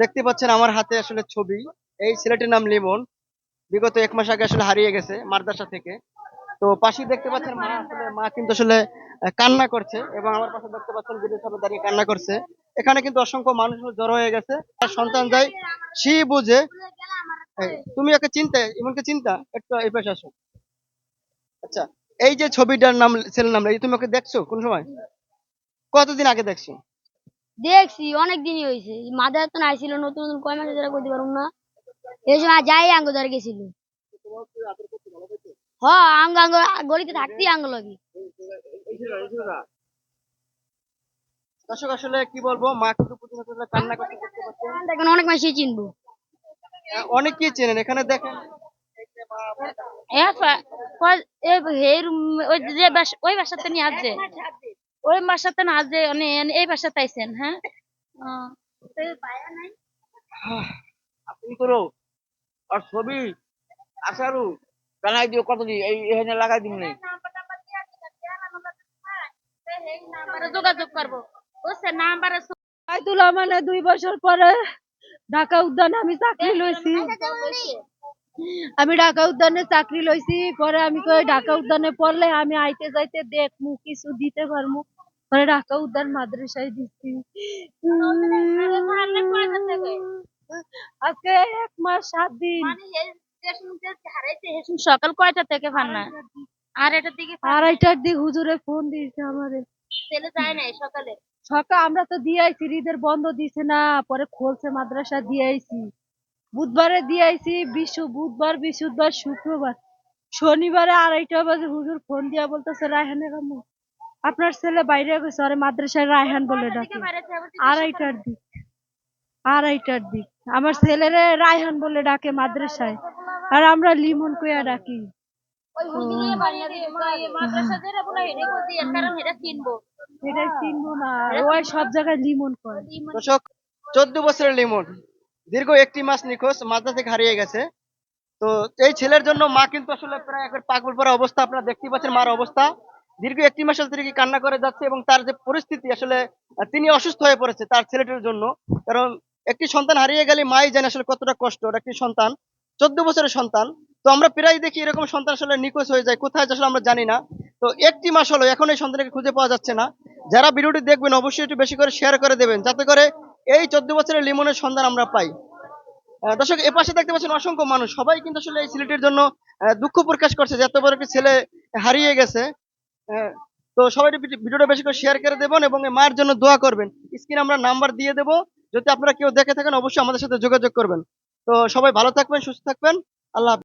দেখতে পাচ্ছেন আমার হাতে আসলে ছবি। এই ছেলেটির নাম লিমন। বিগত এক মাস আগে আসলে হারিয়ে গেছে মাদ্রাসা থেকে। তো পাশে দেখতে পাচ্ছেন মা, আসলে মা কিন্তু আসলে কান্না করছে এবং আমার পাশে দেখতে পাচ্ছেন বিদ্যুৎ সাহেব দাঁড়িয়ে কান্না করছে। এখানে কিন্তু অসংখ্য মানুষ জড়ো হয়ে গেছে। তার সন্তান যায়, সি বুঝে তুমি ওকে চিন্তা, ইমনকে চিন্তা? একটু এই পাশে আসো। আচ্ছা এই যে ছবিটার নাম, ছেলের নাম তুমি ওকে দেখছ কোন সময়? কতদিন আগে দেখছ? দেখছি অনেক দিনই হয়েছে মাদার তো আইছিল নতুন নতুন কয় মাসে ধরে করতে পারুম না। এই সময় যাই আঙ্গ ধরে গেছিল। হ আঙ্গ আঙ্গ গলিতে থাকতেই আঙ্গ লাগি। দর্শক আসলে কি বলব মা কিন্তু প্রতিনিয়ত কান্না করতে পাচ্ছেন অনেক মাসে চিনবো। আহ, অনেকেই চেনেন এখানে দেখেন। ওই যে ওই বাসাতে নিয়ে আসছে। ওই বাসাতে না মানে এই বাসাতে তাইছেন হ্যাঁ? আপনি করো। আর ছবি আসারু কানাই দিও কত দি এই এখানে লাগাই দিন নাই। যোগাযোগ করব। বুঝছে? নাম্বারে আইতুল্লাহ মানে দুই বছর পরে ঢাকা উদ্যানে আমি চাকরি লইছি। আমি ঢাকা উদ্যানে চাকরি লইছি পরে আমি কই ঢাকা উদ্যানে পড়লে আমি আইতে যাইতে দেখমু কিছু দিতে পারমু। পরে ঢাকা উদ্যান মাদ্রাসায় দিচ্ছি আজকে এক মাস সাত দিন। সকাল কয়টা থেকে ফান না আর দিকে আড়াইটার দিক হুজুরে ফোন দিয়েছে আমারে। ছেলে যায় নাই সকালে? সকাল আমরা তো দিয়ে আইছি ঈদের বন্ধ দিছে না পরে খুলছে মাদ্রাসা দিয়ে আইছি বুধবারে দিয়ে আইছি বিশ্ব বুধবার বৃহস্পতিবার শুক্রবার। শনিবারে আড়াইটা বাজে হুজুর ফোন দিয়া বলতেছে রায়হানের আম্মু আপনার ছেলে বাইরে গেছে আরে মাদ্রাসায় রায়হান বলে ডাকে। আড়াইটার দিক। আড়াইটার দিক। আমার ছেলেরে রায়হান বলে ডাকে মাদ্রাসায়। আর আমরা লিমন কইয়া ডাকি। ওই হুজুরে বানিয়ে দিয়ে মাদ্রাসা যেটা বলে হেডে করে দিয়ে কারণ এটা কিনবো এটাই চিনবো না। ওই সব জায়গায় লিমন করে দর্শক চোদ্দ বছরের লিমন। দীর্ঘ একটি মাস নিখোঁজ মাদ্রাসা থেকে হারিয়ে গেছে। তো এই ছেলের জন্য মা কিন্তু আসলে প্রায় একবার পাগল পড়া অবস্থা। আপনারা দেখতে পাচ্ছেন মার অবস্থা। দীর্ঘ একটি মাস ধরে কি কান্না করে যাচ্ছে এবং তার যে পরিস্থিতি আসলে তিনি অসুস্থ হয়ে পড়েছে তার ছেলেটির জন্য। কারণ একটি সন্তান হারিয়ে গেলে মাই জানে আসলে কতটা কষ্ট। একটি সন্তান, চোদ্দ বছরের সন্তান। তো আমরা প্রায় দেখি এরকম সন্তান আসলে নিখোঁজ হয়ে যায়। কোথায় আসলে আমরা জানি না। তো একটি মাস হলো, এখন এই সন্তানকে খুঁজে পাওয়া যাচ্ছে না। যারা ভিডিওটি দেখবেন অবশ্যই একটু বেশি করে শেয়ার করে দেবেন, যাতে করে এই চোদ্দ বছরের লিমনের সন্ধান আমরা পাই। দর্শক, এ পাশে দেখতে পাচ্ছেন অসংখ্য মানুষ। সবাই কিন্তু আসলে এই ছেলেটির জন্য দুঃখ প্রকাশ করছে যে এত বড় একটি ছেলে হারিয়ে গেছে। তো সবাই ভিডিওটা বেশি করে শেয়ার করে দেবেন এবং মায়ের জন্য দোয়া করবেন। স্ক্রিনে আমরা নাম্বার দিয়ে দেবো। যদি আপনারা কেউ দেখে থাকেন, অবশ্যই আমাদের সাথে যোগাযোগ করবেন। তো সবাই ভালো থাকবেন, সুস্থ থাকবেন। আল্লাহ।